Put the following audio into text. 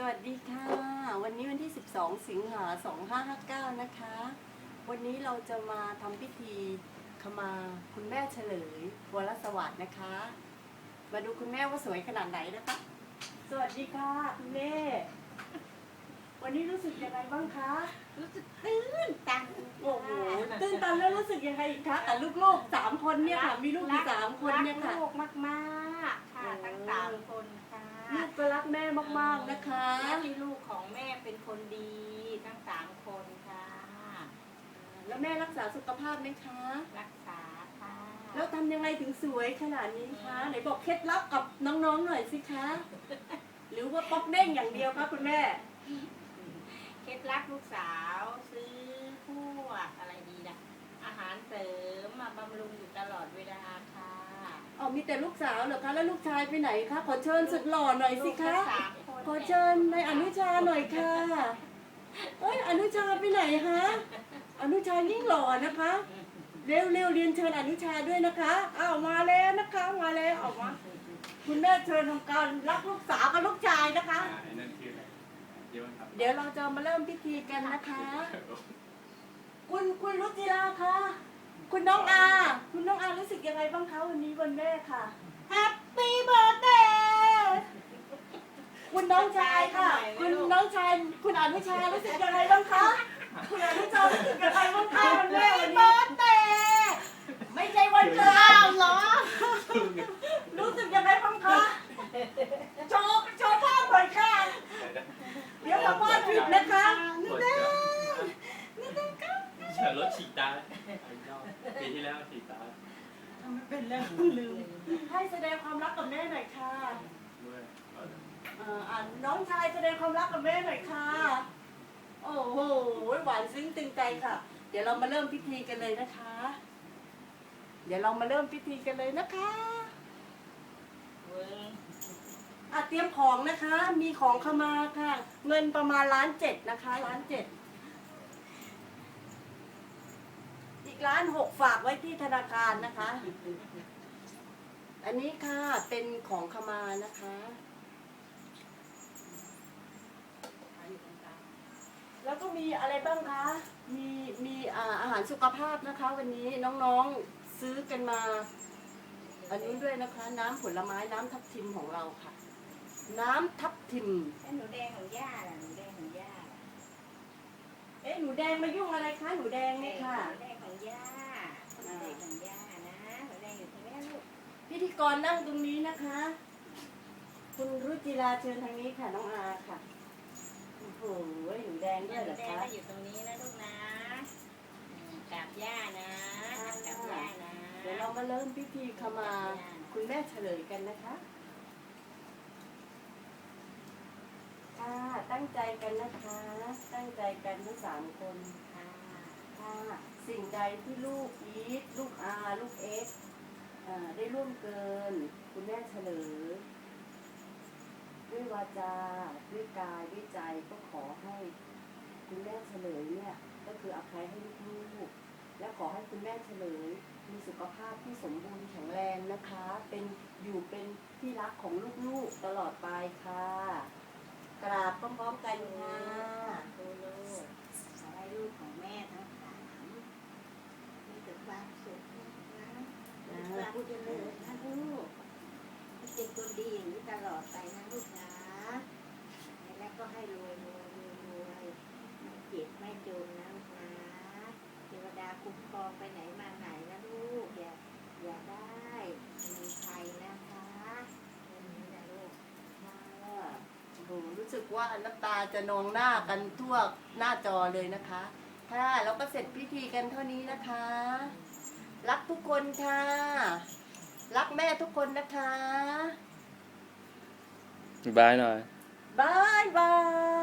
สวัสดีค่ะ วันนี้วันที่ 12 สิงหา 2559 นะคะ วันนี้เราจะมาทำพิธีขมาคุณแม่เฉลยวรสวัสดิ์นะคะ มาดูคุณแม่ว่าสวยขนาดไหนนะคะ สวัสดีค่ะ คุณแม่ นนี้รู้สึกยังไงบ้างคะ รู้สึกตื้นตันโอ้โหตื่นตันแล้วรู้สึกยังไงอีกคะกับลูกๆสามคนเนี่ยค่ะ มีลูกอยู่สามคนเนี่ยค่ะรักลูกมากๆค่ะโอ้ทั้งสามคนค่ะลูกก็รักแม่มากๆนะคะและที่ลูกของแม่เป็นคนดีทั้งสามคนค่ะ แล้วแม่รักษาสุขภาพไหมคะ รักษาค่ะ แล้วทำยังไงถึงสวยขนาดนี้คะไหนบอกเคล็ดลับกับน้องๆหน่อยสิคะ หรือว่าป๊อกเด้งอย่างเดียวคะคุณแม่ เคล็ดลับลูกสาว ซื้อพวกอะไรดีนะอาหารเสริมมาบำรุงอยู่ตลอดเวลาค่ะอ๋อมีแต่ลูกสาวเหรอคะ แล้วลูกชายไปไหนคะ ขอเชิญสุดหล่อหน่อยสิคะ ลูกทั้งสามคนขอเชิญในอนุชาหน่อยค่ะเอ้ยอนุชาไปไหนคะอนุชายิ่งหล่อนะคะ เร็วเร็วเรียนเชิญอนุชาด้วยนะคะอ้าวมาแล้วนะคะมาแล้วออกมาคุณแม่เชิญทำการรักลูกสาวกับลูกชายนะคะ อ่าไอ้นั่นชื่ออะไร เดี๋ยวครับเดี๋ยวเราจะมาเริ่มพิธีกันนะคะ คุณคุณรุจิราคะ คุณน้องอา คุณน้องอารู้สึกยังไงบ้างคะวันนี้วันแม่ค่ะแฮปปี้เบิร์ดเดย์คุณน้องชายค่ะ คุณน้องชาย คุณอนุชารู้สึกยังไงบ้างคะ คุณอนุชารู้สึกยังไงบ้างคะวันแม่วันนี้ เดย์ ไม่ใช่วันเกิด อ้าวเหรอ รู้สึกยังไงบ้างคะโชว์โชว์ภาพหน่อยค่ะ เดี๋ยวสัมภาษณ์ผิดนะคะ กดจ้ะ เฉินรถฉีกตาปีที่แล้วฉีกตาเป็นเรื่องลืมให้แสดงความรักกับแม่หน่อยค่ะด้วยเอ่ออ่าน้องชายแสดงความรักกับแม่หน่อยค่ะ โอ้โหหวานซึ้งตึงใจค่ะ เดี๋ยวเรามาเริ่มพิธีกันเลยนะคะ เดี๋ยวเรามาเริ่มพิธีกันเลยนะคะเวิร์อะเตรียมของนะคะ มีของเข้ามาค่ะ เงินประมาณล้านเจ็ดนะคะล้านเจ็ด อีก ล้านหกฝากไว้ที่ธนาคารนะคะ อันนี้ค่ะเป็นของขมานะคะ แล้วก็มีอะไรบ้างคะ มีมีอ่าอาหารสุขภาพนะคะ วันนี้น้องๆซื้อกันมา อันนี้ด้วยนะคะ น้ำผลไม้น้ำทับทิมของเราค่ะ น้ำทับทิมแล้วหนูแดงของย่าล่ะหนูแดงของย่าล่ะเอ๊ะหนูแดงมายุ่งอะไรคะหนู กรนั่งตรงนี้นะคะ คุณรุจิราเชิญทางนี้ค่ะน้องอาค่ะโอ้โหหนูแดงหด้วยเหรนูอแดงคะก็อยู่ตรงนี้นะลูกนะอืมกราบย่านะกราบย่านะเดี๋ยวเรามาเริ่มพิธีขมาคุณแม่เฉลยกันนะคะค่ะตั้งใจกันนะคะ ตั้งใจกันทั้งสามคนค่ะค่ะสิ่งใดที่ลูกอีทลูกอา ลูกเอ็ก ซ์อ่าได้ร่วมเกิน คุณแม่เฉลยด้วยวาจาด้วยกายด้วยใจก็ขอให้ คุณแม่เฉลยเนี่ย ก็คืออภัยให้ลูกๆและขอให้คุณแม่เฉลย มีสุขภาพที่สมบูรณ์แข็งแรงนะคะ เป็นอยู่เป็นที่รักของลูกๆตลอดไปค่ะ กราบพร้อมๆกันค่ะดูลูกขอให้ลูกของแม่ทั้งสามมีแต่ความสุขนะมีความเจริญนะลูกให้เป็นคนดีอย่างนี้ตลอดไปนะลูกนะ แล้วก็ให้รวยรวยรวยรวยไม่เจ็บไม่จนนะลูกนะเทวดาคุ้มครอง ไปไหนมาไหนนะลูกอย่าอย่าได้มีใครนะคะอย่างนี้นะลูกค่ะโอ้โหรู้สึกว่าน้ำตาจะนองหน้ากันทั่วหน้าจอเลยนะคะ ค่ะเราก็เสร็จพิธีกันเท่านี้นะคะ รักทุกคนค่ะ รักแม่ทุกคนนะคะ บายหน่อย บายบาย